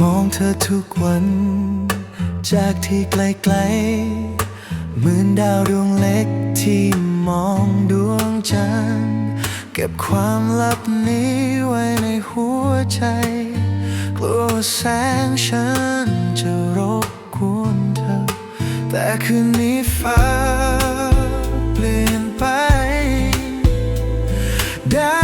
มองเธอทุกวัน จากที่ไกลๆ เหมือนดาวดวงเล็กที่มองดวงจันทร์เก็บความลับนี้ไว้ในหัวใจ กลัวแสงฉันจะรบกวนเธอ แต่คืนนี้ฟ้าเปลี่ยนไปไดาวทุกด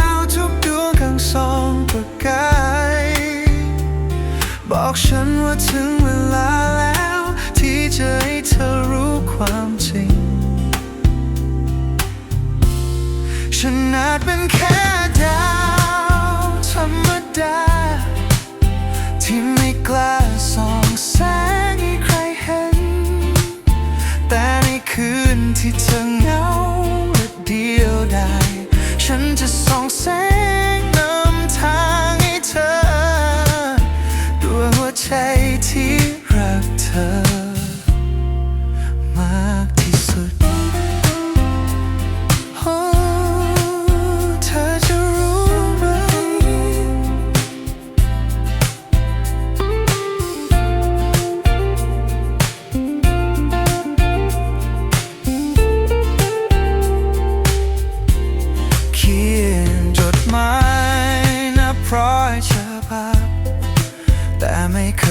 บอกฉันว่าถึงเวลาแล้ว ที่จะให้เธอรู้ความจริง ฉันอาจเป็นแค่ดาวธรรมดา ที่ไม่กล้าส่องแสง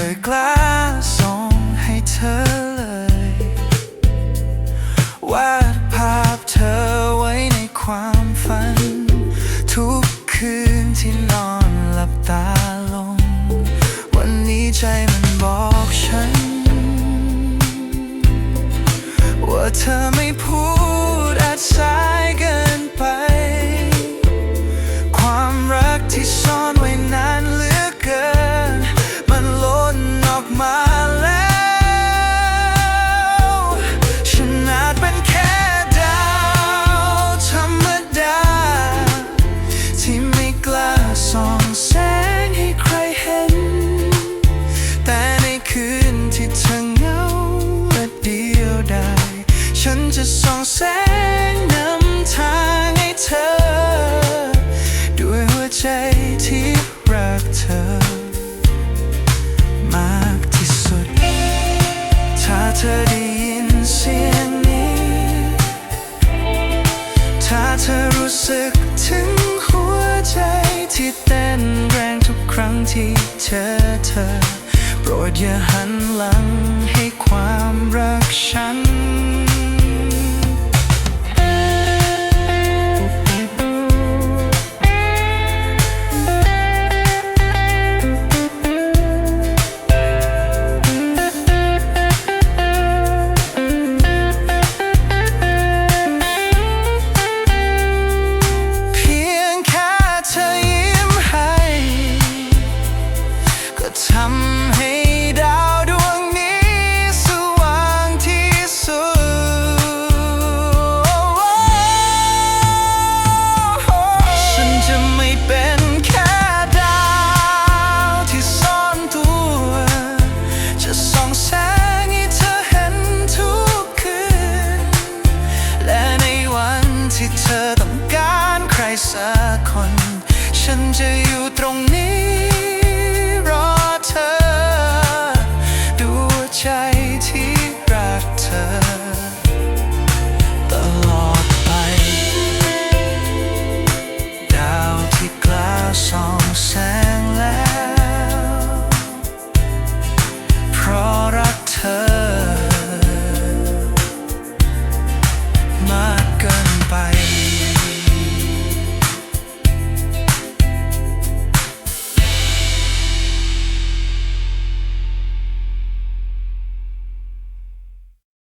ยกล้าส่งให้เธอเลยวาดภาพเธอไว้ในความฝัน ทุกคืนที่นอนหลับตาลง วันนี้ใจมันบอกฉัน ว่าเธอไม่พูดอาจสา ที่เธอเธอ โปรดอย่าหันหลังให้ความรักฉัน ที่เธ